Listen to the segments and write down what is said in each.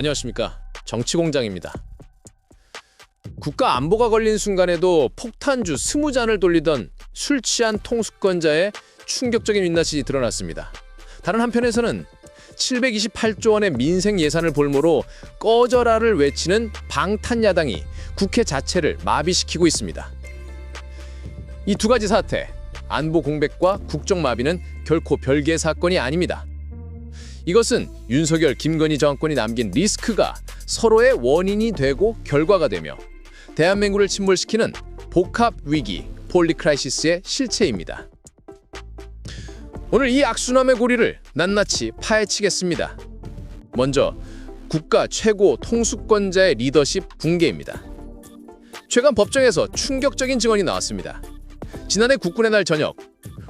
안녕하십니까 정치공장입니다. 국가 안보가 걸린 순간에도 폭탄주 20잔을 돌리던 술 취한 통수권자의 충격적인 민낯이 드러났습니다. 다른 한편에서는 728조 원의 민생 예산을 볼모로 꺼져라를 외치는 방탄 야당이 국회 자체를 마비시키고 있습니다. 이 두 가지 사태, 안보 공백과 국정 마비는 결코 별개의 사건이 아닙니다. 이것은 윤석열, 김건희 정권이 남긴 리스크가 서로의 원인이 되고 결과가 되며 대한민국을 침몰시키는 복합 위기, 폴리크라이시스의 실체입니다. 오늘 이 악순환의 고리를 낱낱이 파헤치겠습니다. 먼저 국가 최고 통수권자의 리더십 붕괴입니다. 최근 법정에서 충격적인 증언이 나왔습니다. 지난해 국군의 날 저녁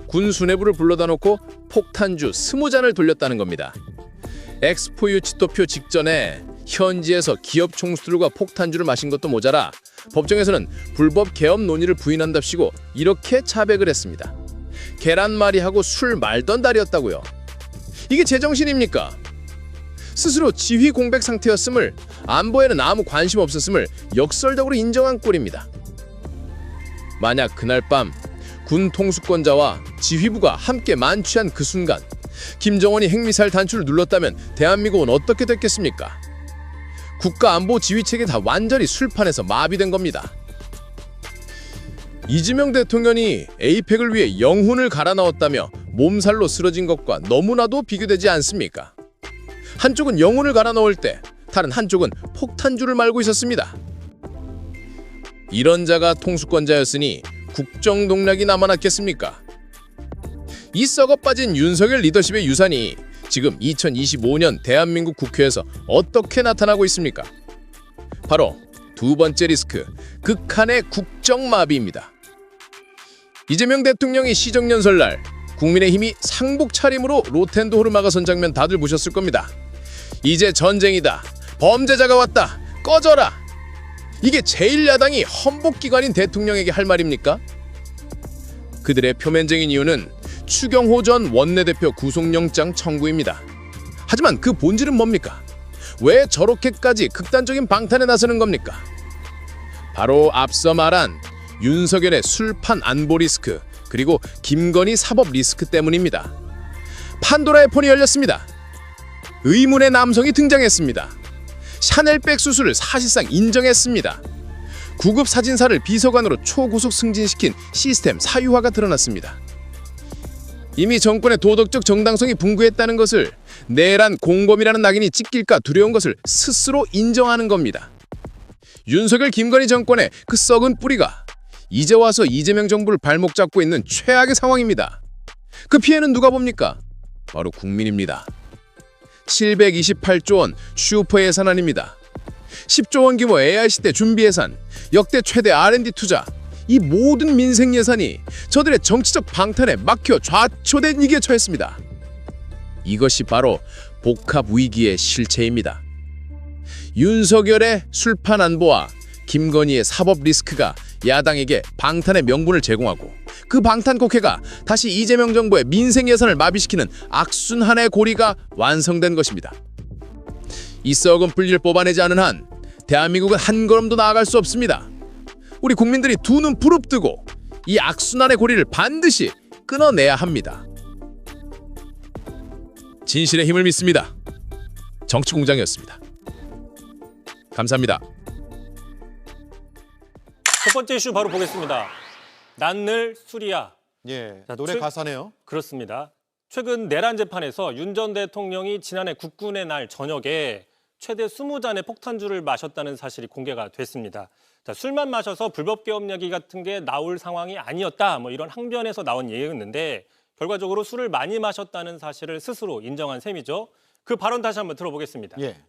군 수뇌부를 불러다 놓고 폭탄주 20잔을 돌렸다는 겁니다. 엑스포 유 치토표 직전에 현지에서 기업 총수들과 폭탄주를 마신 것도 모자라 법정에서는 불법 개업 논의를 부인한답시고 이렇게 차백을 했습니다. 계란말이하고 술 말던 달이었다고요. 이게 제정신입니까? 스스로 지휘 공백 상태였음을 안보에는 아무 관심 없었음을 역설적으로 인정한 꼴입니다. 만약 그날 밤 군 통수권자와 지휘부가 함께 만취한 그 순간 김정은이 핵미사일 단추를 눌렀다면 대한민국은 어떻게 됐겠습니까? 국가 안보 지휘체계 다 완전히 술판에서 마비된 겁니다. 이재명 대통령이 에이펙을 위해 영혼을 갈아 넣었다며 몸살로 쓰러진 것과 너무나도 비교되지 않습니까? 한쪽은 영혼을 갈아 넣을 때 다른 한쪽은 폭탄주를 말고 있었습니다. 이런 자가 통수권자였으니 국정 동력이 남아났겠습니까? 이 썩어 빠진 윤석열 리더십의 유산이 지금 2025년 대한민국 국회에서 어떻게 나타나고 있습니까? 바로 두 번째 리스크, 극한의 국정마비입니다. 이재명 대통령이 시정연 설날 국민의힘이 상복 차림으로 로텐도 호르마가 선 장면 다들 보셨을 겁니다. 이제 전쟁이다. 범죄자가 왔다. 꺼져라. 이게 제1야당이 헌복기관인 대통령에게 할 말입니까? 그들의 표면적인 이유는 추경호 전 원내대표 구속영장 청구입니다. 하지만 그 본질은 뭡니까? 왜 저렇게까지 극단적인 방탄에 나서는 겁니까? 바로 앞서 말한 윤석열의 술판 안보 리스크 그리고 김건희 사법 리스크 때문입니다. 판도라의 폰이 열렸습니다. 의문의 남성이 등장했습니다. 샤넬백 수술을 사실상 인정했습니다. 구급 사진사를 비서관으로 초고속 승진시킨 시스템 사유화가 드러났습니다. 이미 정권의 도덕적 정당성이 붕괴했다는 것을 내란 공범이라는 낙인이 찍힐까 두려운 것을 스스로 인정하는 겁니다. 윤석열 김건희 정권의 그 썩은 뿌리가 이제 와서 이재명 정부를 발목 잡고 있는 최악의 상황입니다. 그 피해는 누가 봅니까? 바로 국민입니다. 728조 원 슈퍼 예산안입니다. 10조 원 규모 AI 시대 준비 예산, 역대 최대 R&D 투자, 이 모든 민생 예산이 저들의 정치적 방탄에 막혀 좌초된 위기에 처했습니다. 이것이 바로 복합 위기의 실체입니다. 윤석열의 술판 안보와 김건희의 사법 리스크가 야당에게 방탄의 명분을 제공하고 그 방탄 국회가 다시 이재명 정부의 민생 예산을 마비시키는 악순환의 고리가 완성된 것입니다. 이 썩은 분리를 뽑아내지 않은 한 대한민국은 한 걸음도 나아갈 수 없습니다. 우리 국민들이 두 눈 부릅뜨고 이 악순환의 고리를 반드시 끊어내야 합니다. 진실의 힘을 믿습니다. 정치공장이었습니다. 감사합니다. 첫 번째 이슈 바로 보겠습니다. 난늘 수리야. 예, 자, 노래 최- 가사네요. 그렇습니다. 최근 내란 재판에서 윤 전 대통령이 지난해 국군의 날 저녁에 최대 20잔의 폭탄주를 마셨다는 사실이 공개가 됐습니다. 자, 술만 마셔서 불법 개업 이야기 같은 게 나올 상황이 아니었다. 뭐 이런 항변에서 나온 얘기였는데 결과적으로 술을 많이 마셨다는 사실을 스스로 인정한 셈이죠. 그 발언 다시 한번 들어보겠습니다. 예,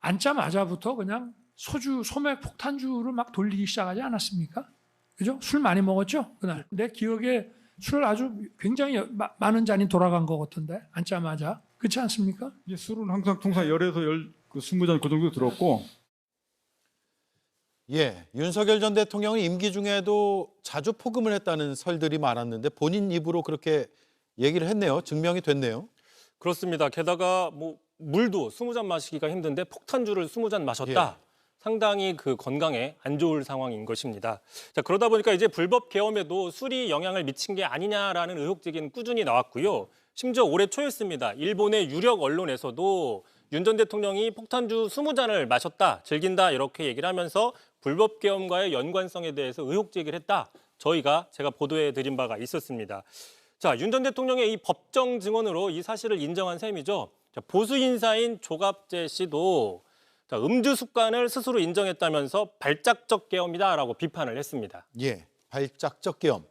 앉자마자부터 그냥 소주, 소맥 폭탄주를 막 돌리기 시작하지 않았습니까? 그죠? 술 많이 먹었죠? 그날. 내 기억에 술 아주 굉장히 마- 많은 잔이 돌아간 것 같은데, 앉자마자. 그렇지 않습니까? 이제 술은 항상 통상 열에서 열, 그 스무 잔그 정도 들었고 예, 윤석열 전 대통령은 임기 중에도 자주 폭음을 했다는 설들이 많았는데 본인 입으로 그렇게 얘기를 했네요. 증명이 됐네요. 그렇습니다. 게다가 뭐 물도 20잔 마시기가 힘든데 폭탄주를 20잔 마셨다. 상당히 그 건강에 안 좋을 상황인 것입니다. 자, 그러다 보니까 이제 불법 계엄에도 술이 영향을 미친 게 아니냐라는 의혹 제기는 꾸준히 나왔고요. 심지어 올해 초였습니다. 일본의 유력 언론에서도 윤 전 대통령이 폭탄주 20잔을 마셨다, 즐긴다 이렇게 얘기를 하면서 불법 계엄과의 연관성에 대해서 의혹 제기를 했다. 저희가 제가 보도해 드린 바가 있었습니다. 자, 윤 전 대통령의 이 법정 증언으로 이 사실을 인정한 셈이죠. 자, 보수 인사인 조갑재 씨도 자, 음주 습관을 스스로 인정했다면서 발작적 계엄이다라고 비판을 했습니다. 예, 발작적 계엄.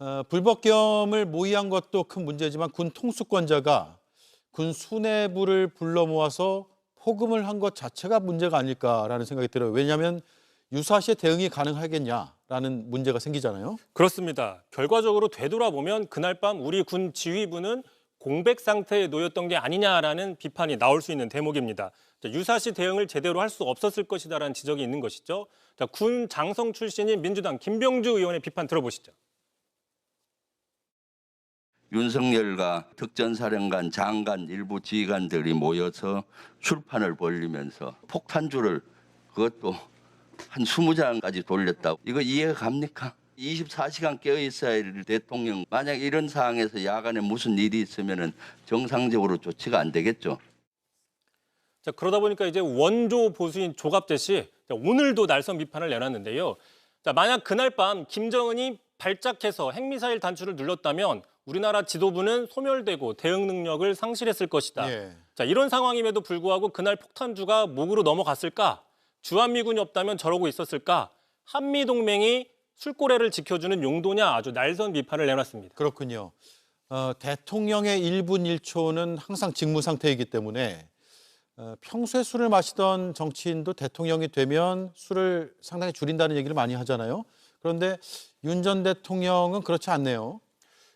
어, 불법 계엄을 모의한 것도 큰 문제지만 군 통수권자가 군 수뇌부를 불러 모아서 포금을 한 것 자체가 문제가 아닐까라는 생각이 들어요. 왜냐하면 유사시에 대응이 가능하겠냐라는 문제가 생기잖아요. 그렇습니다. 결과적으로 되돌아보면 그날 밤 우리 군 지휘부는 공백 상태에 놓였던 게 아니냐라는 비판이 나올 수 있는 대목입니다. 자, 유사시 대응을 제대로 할 수 없었을 것이다라는 지적이 있는 것이죠. 자, 군 장성 출신인 민주당 김병주 의원의 비판 들어보시죠. 윤석열과 특전사령관, 장관, 일부 지휘관들이 모여서 술판을 벌리면서 폭탄주를 그것도 한 20장까지 돌렸다고. 이거 이해가 갑니까? 24시간 깨어 있어야 할 대통령. 만약 이런 상황에서 야간에 무슨 일이 있으면은 정상적으로 조치가 안 되겠죠. 자, 그러다 보니까 이제 원조 보수인 조갑재 씨 자, 오늘도 날선 비판을 내놨는데요. 자, 만약 그날 밤 김정은이 발작해서 핵미사일 단추를 눌렀다면 우리나라 지도부는 소멸되고 대응 능력을 상실했을 것이다. 예. 자, 이런 상황임에도 불구하고 그날 폭탄주가 목으로 넘어갔을까? 주한미군이 없다면 저러고 있었을까? 한미 동맹이 술고래를 지켜주는 용도냐 아주 날선 비판을 내놨습니다. 그렇군요. 어, 대통령의 1분 1초는 항상 직무 상태이기 때문에 어, 평소에 술을 마시던 정치인도 대통령이 되면 술을 상당히 줄인다는 얘기를 많이 하잖아요. 그런데 윤 전 대통령은 그렇지 않네요.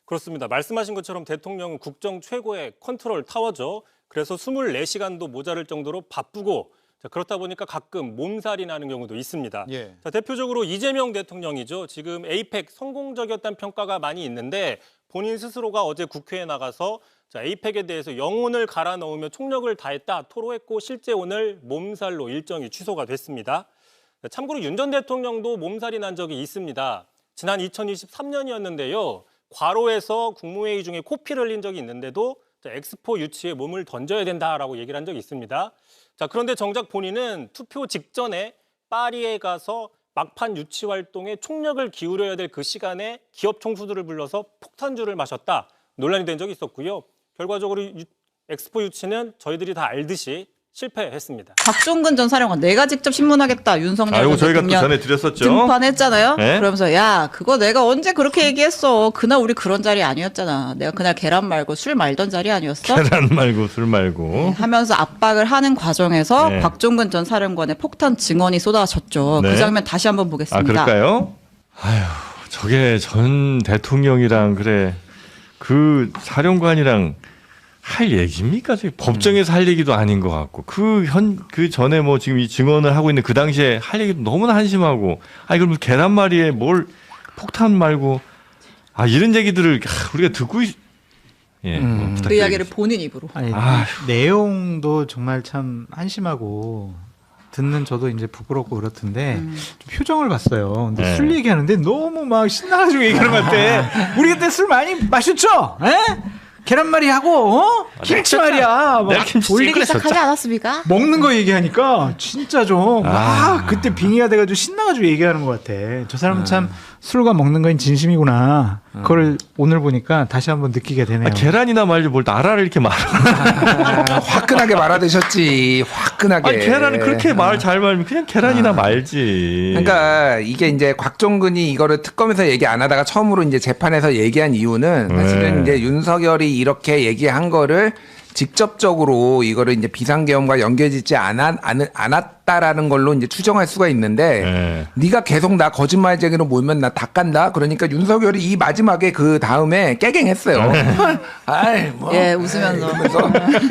그렇습니다. 말씀하신 것처럼 대통령은 국정 최고의 컨트롤 타워죠. 그래서 24시간도 모자랄 정도로 바쁘고 자, 그렇다 보니까 가끔 몸살이 나는 경우도 있습니다. 예. 자, 대표적으로 이재명 대통령이죠. 지금 에이펙 성공적이었다는 평가가 많이 있는데 본인 스스로가 어제 국회에 나가서 자, 에이펙에 대해서 영혼을 갈아 넣으며 총력을 다했다 토로했고 실제 오늘 몸살로 일정이 취소가 됐습니다. 자, 참고로 윤 전 대통령도 몸살이 난 적이 있습니다. 지난 2023년이었는데요. 과로에서 국무회의 중에 코피를 흘린 적이 있는데도 자, 엑스포 유치에 몸을 던져야 된다라고 얘기를 한 적이 있습니다. 자, 그런데 정작 본인은 투표 직전에 파리에 가서 막판 유치 활동에 총력을 기울여야 될 그 시간에 기업 총수들을 불러서 폭탄주를 마셨다 논란이 된 적이 있었고요. 결과적으로 유- 엑스포 유치는 저희들이 다 알듯이 실패했습니다. 박종근 전 사령관 내가 직접 신문하겠다 윤석열 아이고 전 저희가 또 대통령 전에 드렸었죠. 등판했잖아요. 네? 그러면서 야 그거 내가 언제 그렇게 얘기했어? 그날 우리 그런 자리 아니었잖아. 내가 그날 계란 말고 술 말던 자리 아니었어? 계란 말고 술 말고. 하면서 압박을 하는 과정에서 네. 박종근 전 사령관의 폭탄 증언이 쏟아졌죠. 네. 그 장면 다시 한번 아 보겠습니다. 그럴까요? 아휴 저게 전 대통령이랑 그래 그 사령관이랑 할 얘기입니까? 법정에서 할 얘기도 아닌 것 같고 그 현 그 전에 뭐 지금 이 증언을 하고 있는 그 당시에 할 얘기도 너무나 한심하고 아 이걸 뭐 계란말이에 뭘 폭탄 말고 아 이런 얘기들을 아, 우리가 듣고 있... 예, 뭐그 부탁드리겠습니다. 이야기를 본인 입으로. 아니, 아휴. 내용도 정말 참 한심하고 듣는 저도 이제 부끄럽고 그렇던데 음. 좀 표정을 봤어요. 근데 네. 술 얘기하는데 너무 막 신나가지고 얘기하는 것 같아. 우리 그때 술 많이 마셨죠? 에? 계란말이 하고 어? 김치 말이야. 막 내가 김치 올리기 시작하지. 않았습니까? 먹는 거 얘기하니까 진짜 좀막 아. 그때 빙의가 돼가지고 신나가지고 얘기하는 것 같아. 저 사람은 참 네. 술과 먹는 거엔 진심이구나. 그걸 오늘 보니까 다시 한번 느끼게 되네요. 아, 계란이나 말지 뭘 나라를 이렇게 말아. 아, 화끈하게 말아 드셨지. 화끈하게. 아니 계란은 그렇게 말 잘 말면 그냥 계란이나 말지. 그러니까 이게 이제 곽종근이 이거를 특검에서 얘기 안 하다가 처음으로 이제 재판에서 얘기한 이유는 사실은 네. 이제 윤석열이 이렇게 얘기한 거를 직접적으로 이거를 이제 비상계엄과 연결짓지 않았, 않- 않았다라는 걸로 이제 추정할 수가 있는데 네. 네가 계속 나 거짓말쟁이로 몰면 나 다 깐다. 그러니까 윤석열이 이 마지막에 그 다음에 깨갱했어요. 네. 아이 뭐 예, 웃으면서.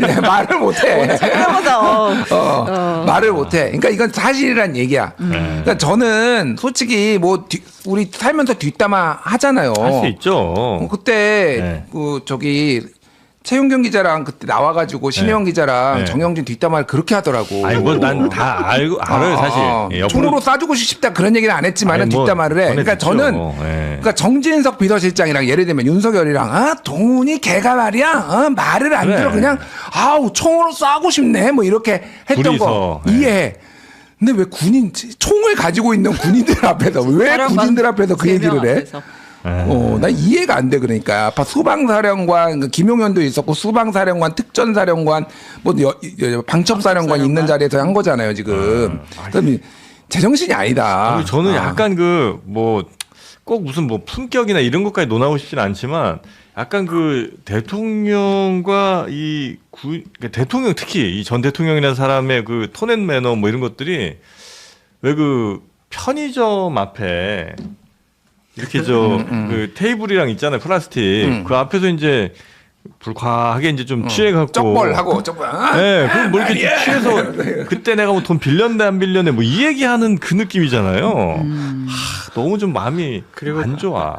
예, 말을 못해. 어. 어, 말을 못해. 그러니까 이건 사실이란 얘기야. 네. 그러니까 저는 솔직히 뭐 뒤- 우리 살면서 뒷담화 하잖아요. 할 수 있죠. 어, 그때 네. 그 저기 최윤경 기자랑 그때 나와가지고 신혜영 기자랑 네. 정영진 뒷담화를 그렇게 하더라고. 아니 뭐난다 알고 알아요 사실. 어, 예, 총으로 쏴주고 싶다 그런 얘기는 안 했지만은 아니, 뭐 뒷담화를 해. 그러니까 전해듣죠. 저는 예. 그러니까 정진석 비서실장이랑 예를 들면 윤석열이랑 아 동훈이 걔가 말이야 어, 말을 안 그래. 들어 그냥 아우 총으로 쏴고 싶네 뭐 이렇게 했던 거 둘이서, 예. 이해해. 근데 왜 군인 총을 가지고 있는 군인들 앞에서 왜 군인들 앞에서 그 얘기를 해? 앞에서. 어, 나 이해가 안 돼 그러니까 아빠 수방사령관 그 김용현도 있었고 수방사령관 특전사령관 뭐 여- 여- 방첩사령관 있는 자리에서 한 거잖아요 지금. 그럼 제정신이 아니다. 저는 아. 약간 그 뭐 꼭 무슨 뭐 품격이나 이런 것까지 논하고 싶진 않지만 약간 그 대통령과 이 구, 그러니까 대통령 특히 이 전 대통령이라는 사람의 그 톤앤 매너 뭐 이런 것들이 왜 그 편의점 앞에 이렇게 저그 테이블이랑 있잖아요 플라스틱 음. 그 앞에서 이제 불과하게 이제 좀 취해갖고 쩍벌하고 쩍벌. 아? 네, 그럼 뭐 이렇게 취해서 그때 내가 뭐 돈 빌렸네 안 빌렸네 뭐 이 얘기하는 그 느낌이잖아요. 하, 너무 좀 마음이 안 좋아.